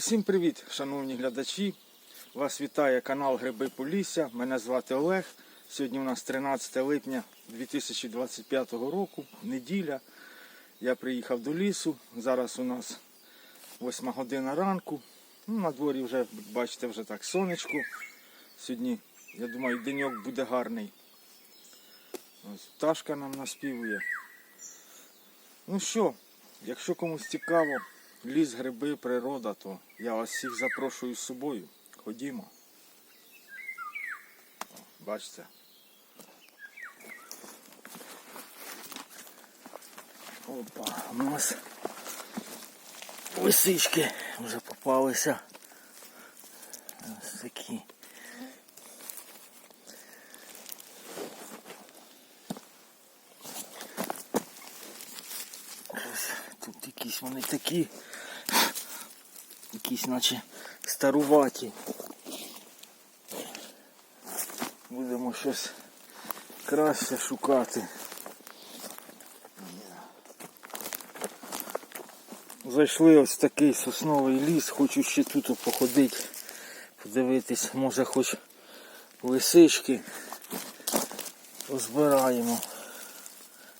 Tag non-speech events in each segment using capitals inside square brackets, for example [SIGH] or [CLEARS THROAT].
Усім привіт, шановні глядачі! Вас вітає канал Гриби Полісся. Мене звати Олег. Сьогодні у нас 13 липня 2025 року, неділя. Я приїхав до лісу. Зараз у нас 8 година ранку. Ну, на дворі вже, бачите, вже так сонечко. Сьогодні, я думаю, деньок буде гарний. Ось пташка нам наспівує. Ну що, якщо комусь цікаво, ліс, гриби, природа, то я вас всіх запрошую з собою. Ходімо. Бачите. Опа, у нас лисички вже попалися. Ось такі. Ось тут якісь вони такі. Якісь наче старуваті. Будемо щось краще шукати. Зайшли ось такий сосновий ліс, хочу ще тут походити, подивитись, може хоч лисички позбираємо.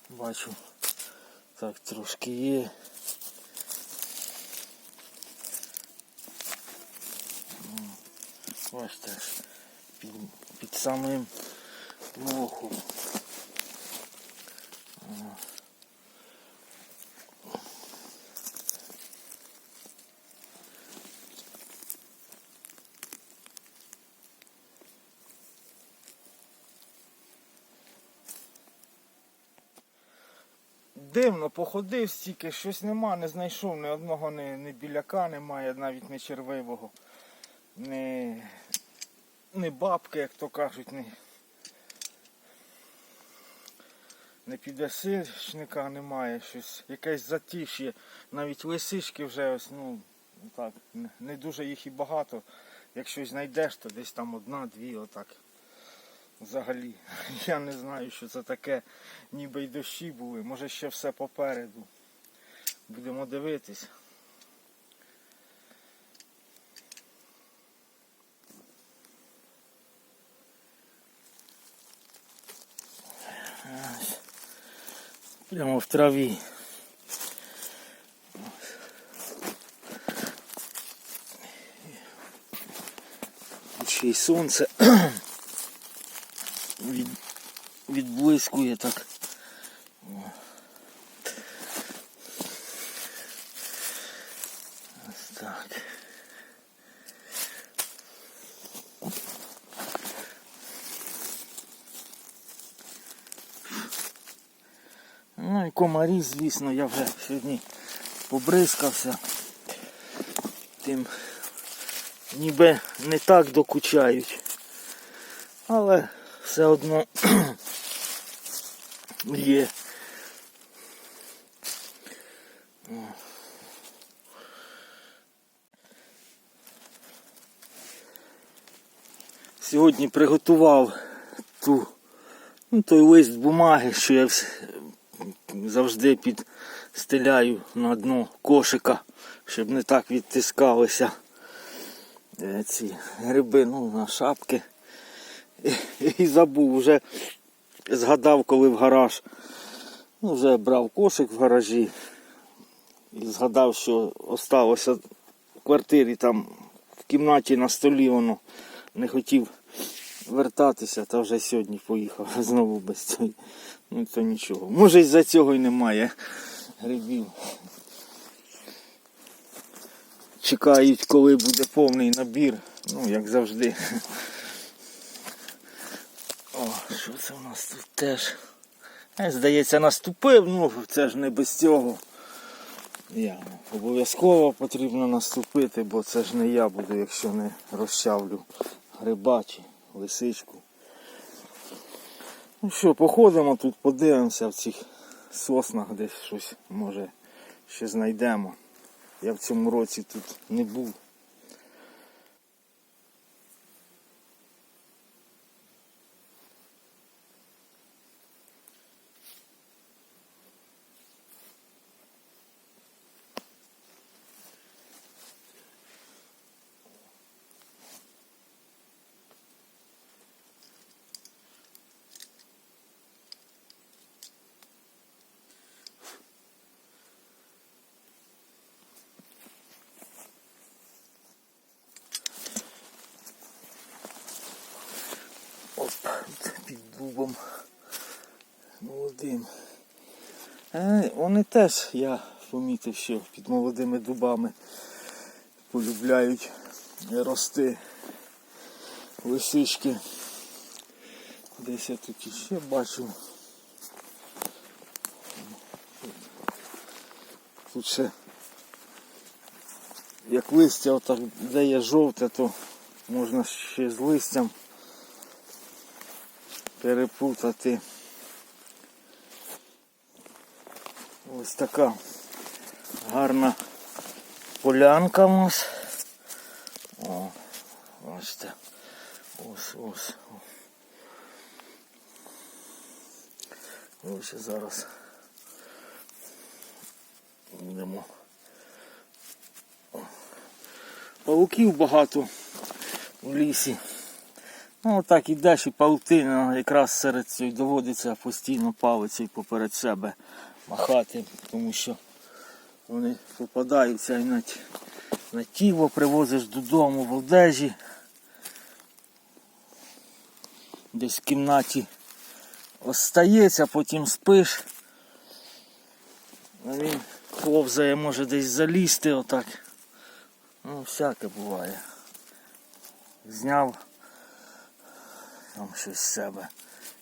Бачу, так трошки є. Бачите, під, під самим мохом. Дивно, походив стільки, щось нема, не знайшов ні одного ні, ні біляка немає, навіть не червивого, ні, ні бабки, як то кажуть, ні, не підесичника немає, щось, якесь затиш'я. Навіть лисички вже ось, ну, так, не- не дуже їх і багато. Якщо знайдеш, то десь там одна-дві, отак. Взагалі, [LAUGHS] я не знаю, що це таке, ніби й дощі були, може ще все попереду. Будемо дивитись. Прямо в траві. Ще й сонце [CLEARS THROAT] від, відблискує так. Комарі, звісно, я вже сьогодні побризкався. Тим ніби не так докучають. Але все одно [CLEARS THROAT] є. Сьогодні приготував ту, ну, той лист бумаги, що я завжди підстеляю на дно кошика, щоб не так відтискалися е, ці гриби ну, на шапки. І, і забув, вже згадав, коли в гараж. Ну, вже брав кошик в гаражі і згадав, що осталося в квартирі там в кімнаті на столі воно не хотів вертатися, та вже сьогодні поїхав [LAUGHS] знову без цього. Ну то нічого. Може із-за цього й немає грибів. Чекають, коли буде повний набір, ну як завжди. [LAUGHS] О, що це у нас тут теж? Е, Здається, наступив, ну це ж не без цього. Я обов'язково потрібно наступити, бо це ж не я буду, якщо не розчавлю гриба чи лисичку. Ну що, походимо тут, подивимося в цих соснах, десь щось може ще знайдемо. Я в цьому році тут не був. Під дубом молодим. Е, вони теж, я помітив, що під молодими дубами полюбляють рости лисички. Десь я тут іще бачу. Тут ще як листя отак, де є жовте, то можна ще з листям перепутати. Ось така гарна полянка у нас. О, бачите. Ось ось. Ось зараз будемо. Павуків багато в лісі. Ну так ідеш і паутина якраз серед цього доводиться постійно палицею поперед себе махати, тому що вони попадаються і на, на тіло, привозиш додому в одежі. Десь в кімнаті остається, потім спиш. А він повзає, може десь залізти отак. Ну, всяке буває. Зняв там щось з себе.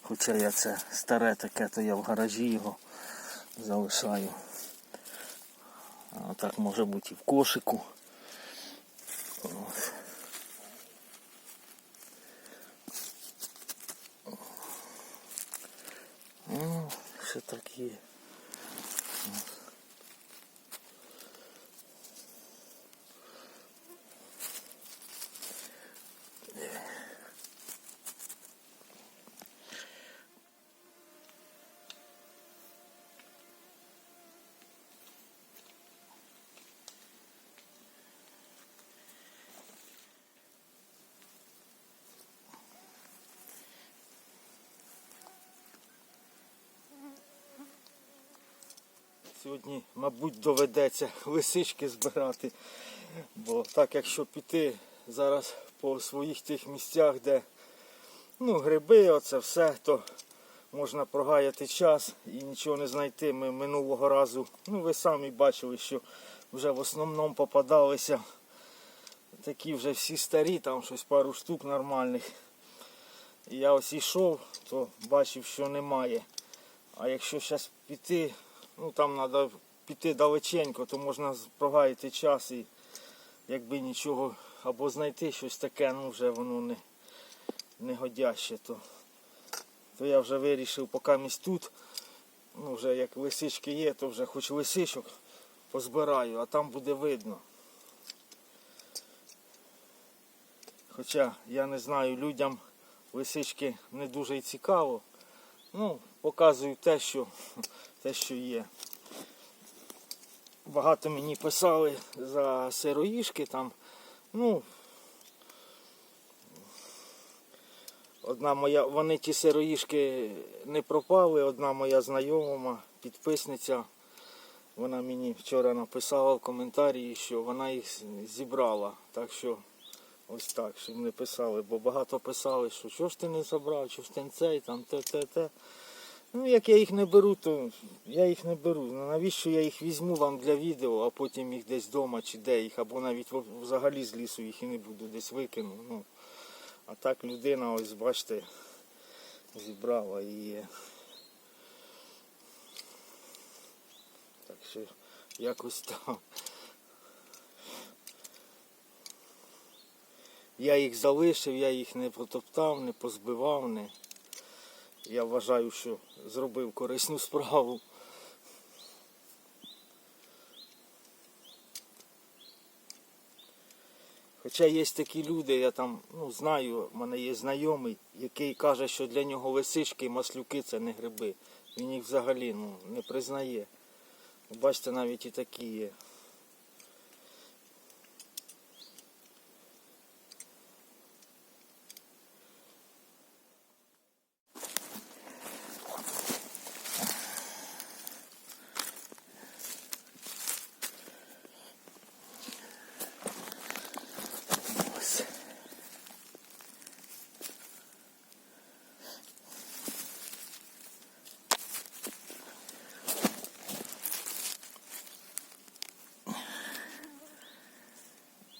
Хоча я це старе таке, то я в гаражі його залишаю. А так може бути і в кошику. От. Ну, ще так є. Сьогодні, мабуть, доведеться лисички збирати. Бо так, якщо піти зараз по своїх тих місцях, де ну, гриби, оце все, то можна прогаяти час і нічого не знайти. Ми минулого разу, ну ви самі бачили, що вже в основному попадалися такі вже всі старі, там щось пару штук нормальних. І я ось йшов, то бачив, що немає. А якщо зараз піти, ну там треба піти далеченько, то можна прогаяти час і якби нічого або знайти щось таке, ну вже воно не, не годяще, то, то я вже вирішив, поки місь тут, ну вже як лисички є, то вже хоч лисичок позбираю, а там буде видно. Хоча я не знаю, людям лисички не дуже цікаво. Ну, показую те, що, те, що є. Багато мені писали за сироїшки там. Ну, одна моя, вони ті сироїшки не пропали, одна моя знайома, підписниця. Вона мені вчора написала в коментарі, що вона їх зібрала. Так що ось так, щоб не писали, бо багато писали, що що ж ти не забрав, що ж ти цей, там те, те, те. Ну, як я їх не беру, то я їх не беру. Ну, навіщо я їх візьму вам для відео, а потім їх десь вдома чи де їх, або навіть взагалі з лісу їх і не буду, десь викину. Ну, а так людина, ось бачите, зібрала і. Так що якось так. Я їх залишив, я їх не потоптав, не позбивав, не. Я вважаю, що зробив корисну справу. Хоча є такі люди, я там ну, знаю, в мене є знайомий, який каже, що для нього лисички і маслюки це не гриби. Він їх взагалі ну, не признає. Бачите, навіть і такі є.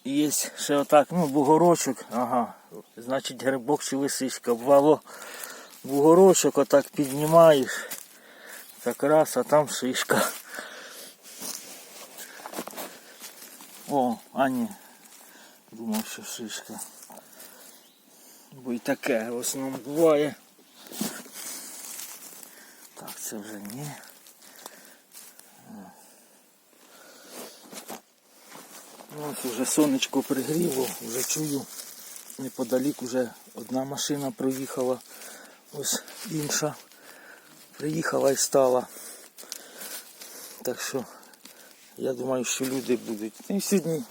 Є ще отак, ну, бугорочок, ага. Значить грибок чи лисичка. Бувало бугорочок отак піднімаєш. Так раз, а там шишка. О, а ні. Думав, що шишка. Бо і таке в основному буває. Так, це вже ні. Ну, ось вже сонечко пригріло, вже чую. Неподалік вже одна машина проїхала, ось інша приїхала і стала. Так що я думаю, що люди будуть. І сьогодні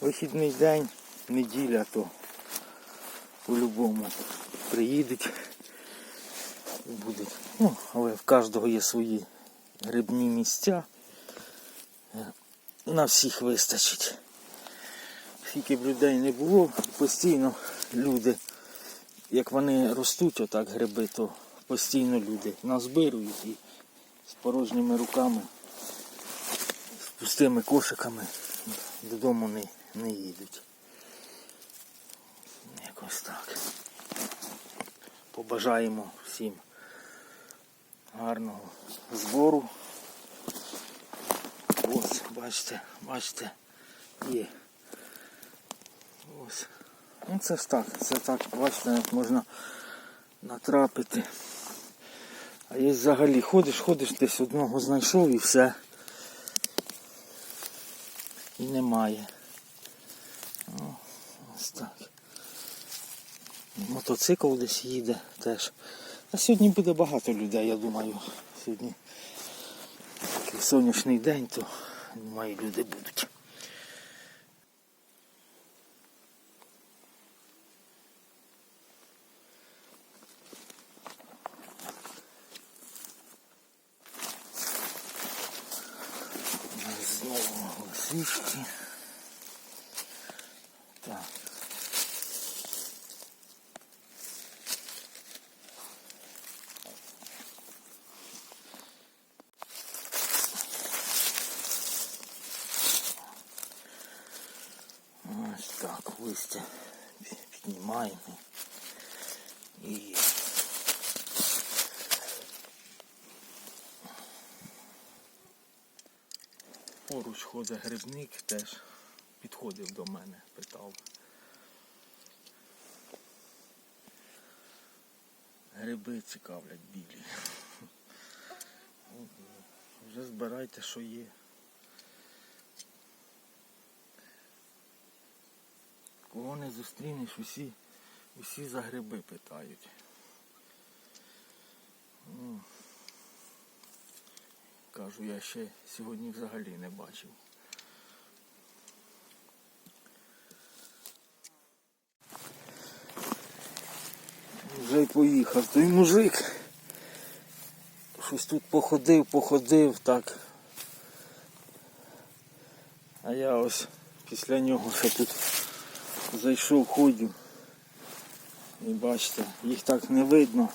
вихідний день, неділя, то по-любому приїдуть і будуть. Ну, але в кожного є свої грибні місця. На всіх вистачить. Скільки б людей не було, постійно люди, як вони ростуть, отак гриби, то постійно люди назбирують і з порожніми руками, з пустими кошиками додому не, не їдуть. Якось так. Побажаємо всім гарного збору. Ось, бачите, бачите, є. Ось. Ну це ж так, це так, бачите, як можна натрапити. А є взагалі ходиш, ходиш, десь одного знайшов і все. І немає. Ось так. Мотоцикл десь їде теж. А сьогодні буде багато людей, я думаю. Сьогодні такий сонячний день, то думаю, люди будуть. Знову лисички. Так. Ось так, листя піднімаємо. І поруч грибник, теж підходив до мене, питав. Гриби цікавлять білі. Вже збирайте, що є. Кого не зустрінеш, усі, усі за гриби питають. Ну, Кажу, я ще сьогодні взагалі не бачив. Вже й поїхав той мужик. Щось тут походив, походив так. А я ось після нього ще тут зайшов, ходю. І бачите, їх так не видно.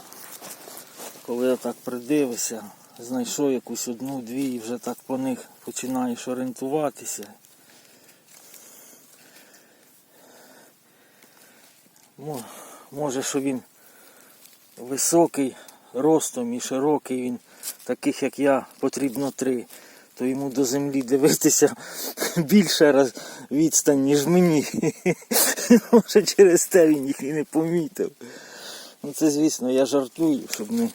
Коли я так придивився, знайшов якусь одну-дві і вже так по них починаєш орієнтуватися. Може, що він високий ростом і широкий, він таких як я потрібно три. То йому до землі дивитися [LAUGHS] більше раз відстань, ніж мені. [LAUGHS] Може через те він їх і не помітив. Ну це звісно я жартую, щоб не,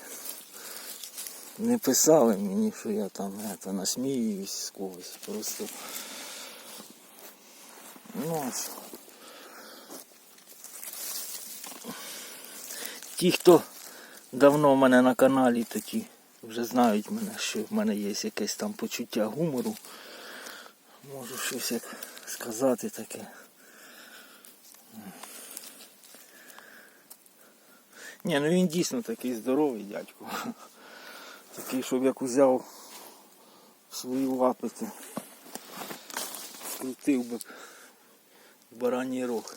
не писали мені, що я там это, насміюсь з когось. Просто. Ну, Ті, хто давно в мене на каналі, такі вже знають мене, що в мене є якесь там почуття гумору. Можу щось як сказати таке. Ні, ну він дійсно такий здоровий дядько. Такий, щоб як узяв свої лапи, то крутив би бараній рог.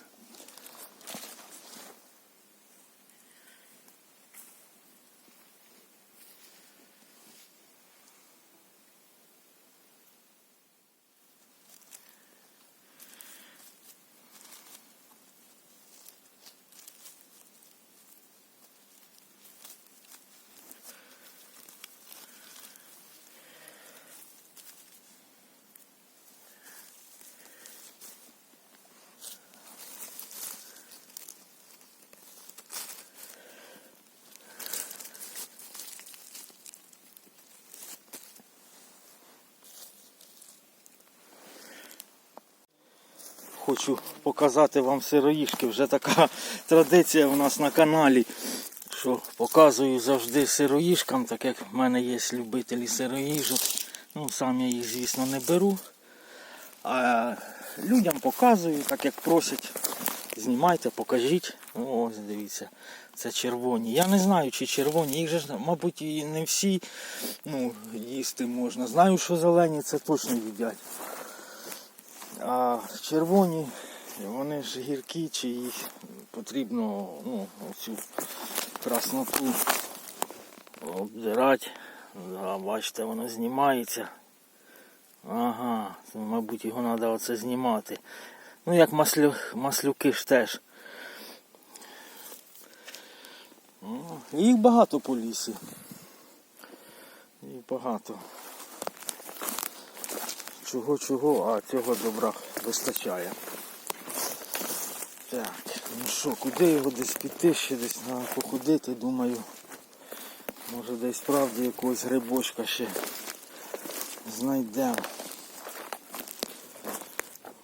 Хочу показати вам сироїшки. Вже така [LAUGHS] традиція у нас на каналі, що показую завжди сироїшкам, так як в мене є любителі сироїжок. Ну, сам я їх, звісно, не беру. А людям показую, так як просять. Знімайте, покажіть. Ось дивіться, це червоні. Я не знаю, чи червоні. Їх же, мабуть, і не всі ну, їсти можна. Знаю, що зелені це точно їдять. А червоні, вони ж гіркі, чи їх потрібно ну, оцю красноту обдирати. Да, бачите, воно знімається. Ага, це, мабуть, його треба оце знімати. Ну, як маслю, маслюки ж теж. Їх багато по лісі. Їх багато. Чого чого, а цього добра вистачає. Так, ну що, куди його десь піти, ще десь треба походити, думаю. Може десь справді якогось грибочка ще знайдемо.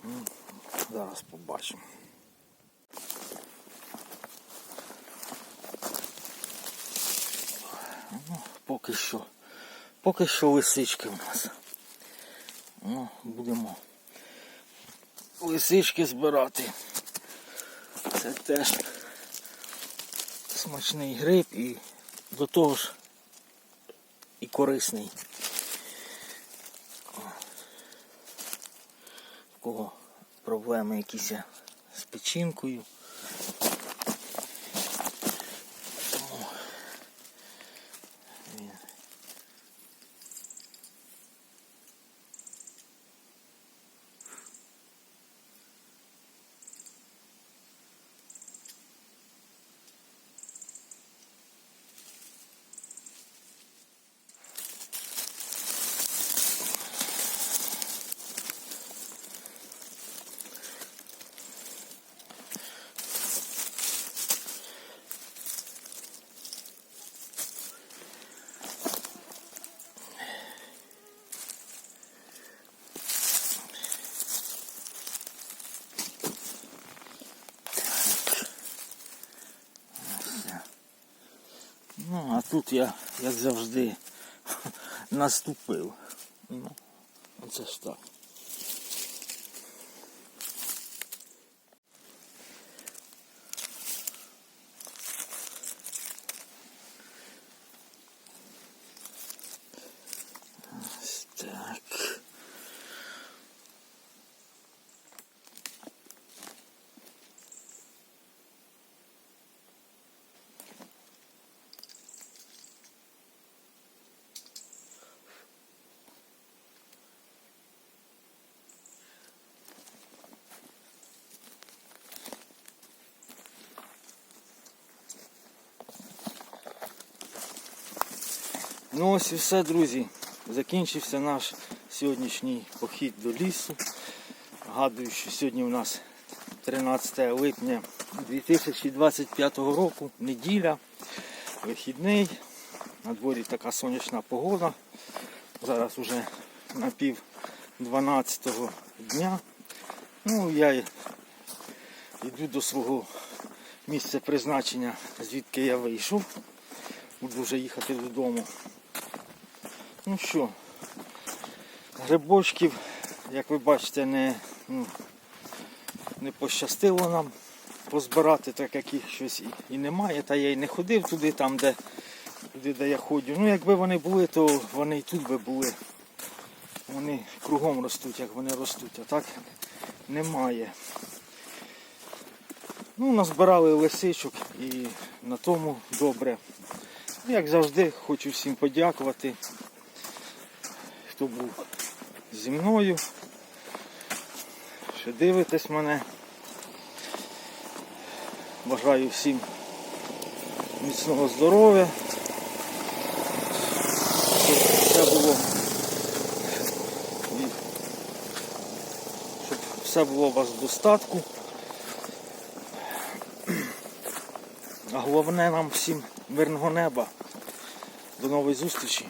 М, Зараз побачимо. Ну, поки що. Поки що лисички в нас. Ну, будемо лисички збирати. Це теж смачний гриб і до того ж і корисний. В кого проблеми якісь з печінкою. Тут я, як завжди, [LAUGHS] наступив. Ну, оце ж так. Ну ось і все, друзі. Закінчився наш сьогоднішній похід до лісу. Гадую, що сьогодні у нас 13 липня 2025 року, неділя, вихідний. На дворі така сонячна погода. Зараз уже на пів 12 дня. Ну, я йду до свого місця призначення, звідки я вийшов. Буду вже їхати додому. Ну що, грибочків, як ви бачите, не, ну, не пощастило нам позбирати, так як їх щось і, і немає. Та я й не ходив туди, там, де, туди, де я ходжу. Ну, якби вони були, то вони і тут би були. Вони кругом ростуть, як вони ростуть, а так немає. Ну, назбирали лисичок і на тому добре. Як завжди, хочу всім подякувати, хто був зі мною, що дивитесь мене. Бажаю всім міцного здоров'я, щоб все було, щоб все було у вас в достатку. А головне нам всім мирного неба. До нової зустрічі.